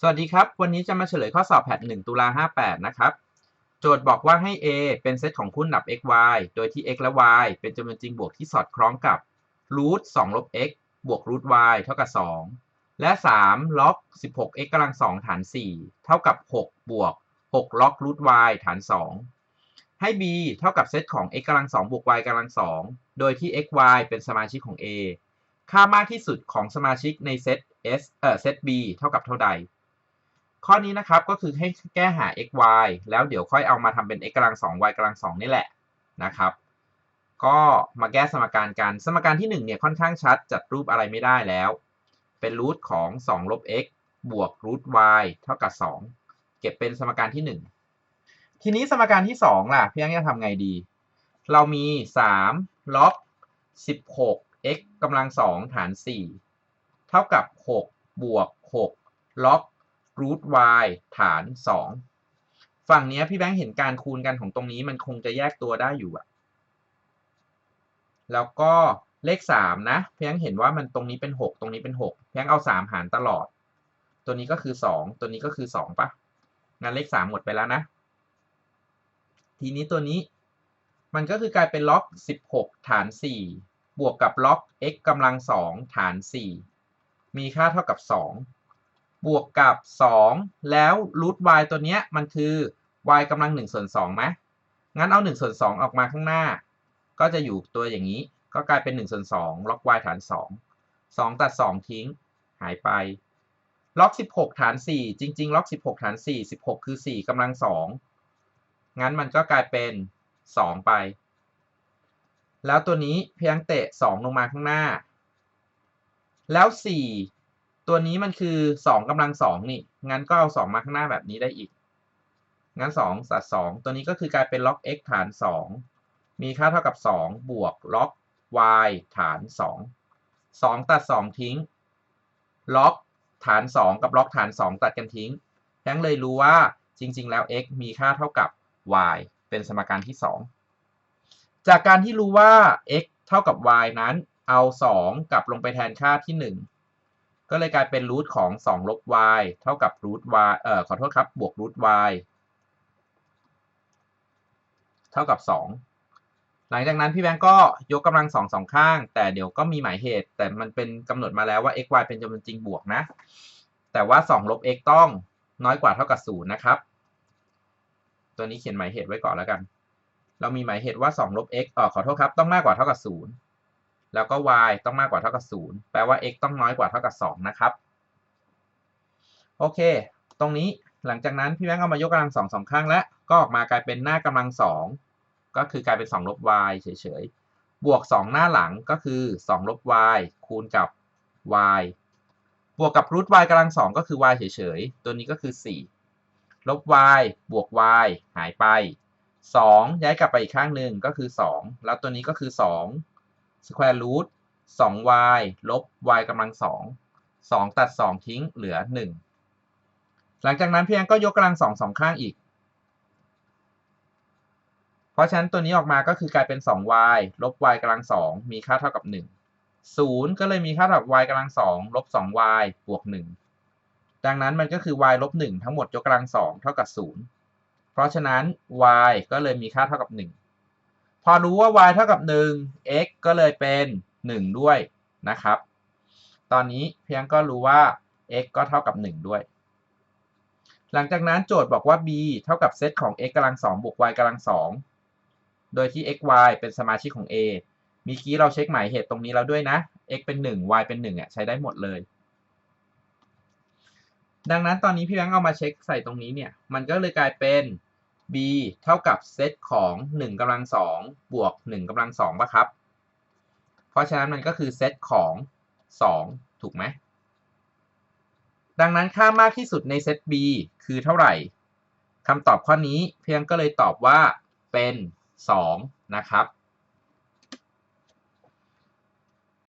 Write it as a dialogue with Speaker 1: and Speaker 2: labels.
Speaker 1: สวัสดีครับ วันนี้จะมาเฉลยข้อสอบแพท1ตุลา58 นะครับ โจทย์บอกว่าให้ A เป็นเซตของคู่นับ x y โดยที่ x และ y เป็นจำนวนจริงบวกที่สอดคล้องกับ root 2ลบ x บวก root y เท่ากับ 2 และ3 log 16x กำลัง 2 ฐาน 4 เท่ากับ 6 บวก6 log root y ฐาน 2 ให้ b เท่ากับเซตของ x กำลัง 2 บวก y กำลัง 2 โดยที่ x y เป็นสมาชิกของ A ค่ามากที่สุดของสมาชิกในเซต S เอ่อ เซต B เท่ากับเท่าใด ข้อนี้นะครับก็คือให้แก้หา x y แล้วเดี๋ยวค่อยเอามาทำเป็น x กำลัง2 y กำลัง2นี่แหละนะครับ ก็มาแก้สมการกัน สมการที่1เนี่ยค่อนข้างชัดจัดรูปอะไรไม่ได้แล้ว เป็นรูทของ2ลบ x บวกรูท y เท่ากับ 2 เก็บเป็นสมการที่ 1 ทีนี้สมการที่ 2 ล่ะ พี่ยังจะทำไงดี เรามี3 log 16 x กำลัง2ฐาน 4 เท่ากับ 6 บวก6 log root y ฐาน 2 ฝั่งนี้พี่แบงค์เห็นการคูณกันของตรงนี้มันคงจะแยกตัวได้อยู่อะแล้วก็เลข 3 นะพี่แบงค์เห็นว่ามันตรงนี้เป็น 6 ตรงนี้เป็น6พี่แบงค์เอา 3 หารตลอด ตัวนี้ก็คือ 2 ตัวนี้ก็คือ 2ปะงั้นเลข 3 หมดไปแล้วนะ ทีนี้ตัวนี้มันก็คือกลายเป็นล็อก 16 ฐาน 4 บวกกับล็อก x กำลัง 2 ฐาน 4 มีค่าเท่ากับ 2 บวกกับ 2 แล้วรูท y ตัวเนี้ยมันคือ y กำลัง1ส่วน2ไหมงั้นเอา1ส่วน2ออกมาข้างหน้า ก็จะอยู่ตัวอย่างนี้ ก็กลายเป็น1ส่วน2ล็อก y ฐาน 2 2 ตัด 2 ทิ้ง หายไป ล็อก 16 ฐาน 4 จริง ๆ ล็อก 16 ฐาน 4 16 คือ 4กำลัง 2 งั้นมันก็กลายเป็น 2 ไป แล้วตัวนี้เพียงเตะ 2 ลงมาข้างหน้า แล้ว 4 ตัวนี้มันคือ2กำลัง2นี่ งั้นก็เอา2มาข้างหน้าแบบนี้ได้อีก งั้น2ตัด2ตัวนี้ก็คือกลายเป็นล็อก x ฐาน2มีค่าเท่ากับ2บวกล็อก y ฐาน2 2ตัด2ทิ้ง ล็อกฐาน2กับล็อกฐาน2ตัดกันทิ้งแพงเลยรู้ว่าจริง ๆ แล้ว x มีค่าเท่ากับ y เป็นสมการที่2จากการที่รู้ว่า x เท่ากับ y นั้นเอา 2 กลับลงไปแทนค่าที่1 ก็เลยกลายเป็นรูทของ 2 ลบ y เท่ากับรูท y เอ่อขอโทษครับ บวกรูท y เท่ากับ 2 หลังจากนั้นพี่แบงก์ก็ยกกำลังสองสองข้าง แต่เดี๋ยวก็มีหมายเหตุ แต่มันเป็นกำหนดมาแล้วว่า x y เป็นจำนวนจริงบวกนะ แต่ว่า 2 ลบ x ต้องน้อยกว่าเท่ากับ 0 นะครับ ตัวนี้เขียนหมายเหตุไว้ก่อนแล้วกัน เรามีหมายเหตุว่า 2 ลบ x เออขอโทษครับ ต้องมากกว่าเท่ากับ 0 แล้วก็ y ต้องมากกว่าเท่ากับ 0 แปลว่า x ต้องน้อยกว่าเท่ากับ 2 นะครับ โอเค ตรงนี้หลังจากนั้นพี่แบงก์เอามายกกำลังสองสองข้างแล้ว ก็ออกมากลายเป็นหน้ากำลังสองก็คือกลายเป็น 2 ลบ y เฉยๆ บวก 2 หน้าหลังก็คือ 2 ลบ y คูณกับ y บวกกับรูท y กำลัง2ก็คือ y เฉยๆ ตัวนี้ก็คือ 4 ลบ y บวก y หายไป 2 ย้ายกลับไปอีกข้างหนึ่งก็คือ 2 แล้วตัวนี้ก็คือ 2 square root 2y ลบ y กำลัง2 2ตัด2ทิ้งเหลือ1หลังจากนั้นเพียงก็ยกกำลังสองสองข้างอีก เพราะฉะนั้นตัวนี้ออกมาก็คือกลายเป็น 2y ลบ y กำลัง2มีค่าเท่ากับ 1 0 ก็เลยมีค่าเท่ากับ y กำลัง2ลบ 2y บวก 1 ดังนั้นมันก็คือ y ลบ 1 ทั้งหมดยกกำลัง2เท่ากับ 0 เพราะฉะนั้น y ก็เลยมีค่าเท่ากับ 1 พอรู้ว่า y เท่ากับ 1 x ก็เลยเป็น 1 ด้วยนะครับ ตอนนี้เพียงก็รู้ว่า x ก็เท่ากับ 1 ด้วย หลังจากนั้นโจทย์บอกว่า b เท่ากับเซตของ x กำลัง2บวก y กำลัง2โดยที่ x y เป็นสมาชิกของ a มีกี้เราเช็คหมายเหตุตรงนี้แล้วด้วยนะ x เป็น 1 y เป็น1อะใช้ได้หมดเลย ดังนั้นตอนนี้พี่แบงค์เอามาเช็คใส่ตรงนี้เนี่ย มันก็เลยกลายเป็น b เท่ากับเซตของ1กำลัง2บวก1กำลัง2ป่ะครับ เพราะฉะนั้นมันก็คือเซตของ 2 ถูกไหม ดังนั้นค่ามากที่สุดในเซต b คือเท่าไหร่คำตอบข้อนี้เพียงก็เลยตอบว่าเป็น 2 นะครับ